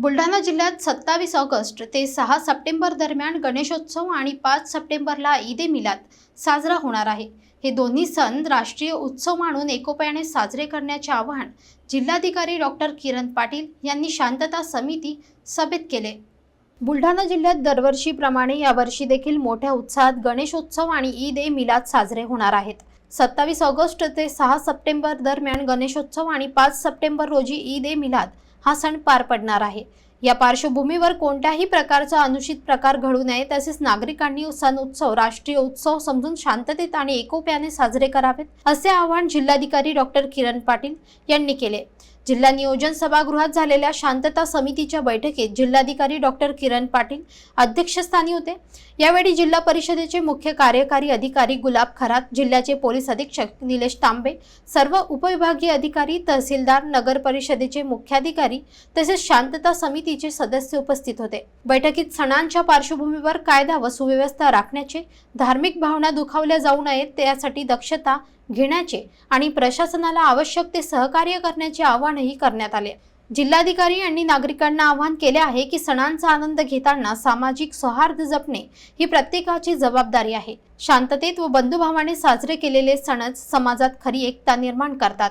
बुलढाणा जिल्ह्यात सत्तावीस ऑगस्ट ते सहा सप्टेंबर दरम्यान गणेशोत्सव आणि पाच सप्टेंबरला ईद ए मिलाद साजरा होणार आहे. हे दोन्ही सण राष्ट्रीय उत्सव मानून एकोप्याने साजरे करण्याचे आवाहन जिल्हाधिकारी डॉक्टर किरण पाटील यांनी शांतता समिती सभेत केले. बुलढाणा जिल्ह्यात दरवर्षीप्रमाणे यावर्षी देखील मोठ्या उत्साहात गणेशोत्सव आणि ईद ए मिलाद साजरे होणार आहेत. सत्तावीस ऑगस्ट ते सहा सप्टेंबर दरम्यान गणेशोत्सव आणि पाच सप्टेंबर रोजी ईद ए मिलाद हा सण पार पडणार आहे. या पार्श्वभूमीवर कोणत्याही प्रकारचा अनुचित प्रकार घडू नये तसेच नागरिकांनी सण उत्सव राष्ट्रीय उत्सव समजून शांततेत आणि एकोप्याने साजरे करावेत असे आवाहन जिल्हाधिकारी डॉक्टर किरण पाटील यांनी केले. जिल्हा नियोजन सभागृहात झालेल्या शांतता समितीच्या बैठकीत जिल्हाधिकारी डॉक्टर किरण पाटील अध्यक्षस्थानी होते. यावेळी जिल्हा परिषदेचे मुख्य कार्यकारी अधिकारी गुलाब खरात जिल्ह्याचे पोलीस अधीक्षक निलेश तांबे सर्व उपविभागीय अधिकारी तहसीलदार नगर परिषदेचे मुख्याधिकारी तसेच शांतता समितीचे सदस्य उपस्थित होते. बैठकीत सणांच्या पार्श्वभूमीवर कायदा व सुव्यवस्था राखण्याचे धार्मिक भावना दुखावल्या जाऊ नयेत त्यासाठी दक्षता घेण्याचे आणि प्रशासनाला आवश्यक ते सहकार्य करण्याचे आवाहनही करण्यात आले. जिल्हाधिकारी यांनी नागरिकांना आवाहन केले आहे की सणांचा आनंद घेताना सामाजिक सौहार्द जपणे ही प्रत्येकाची जबाबदारी आहे. शांततेत व बंधुभावाने साजरे केलेले सणच समाजात खरी एकता निर्माण करतात.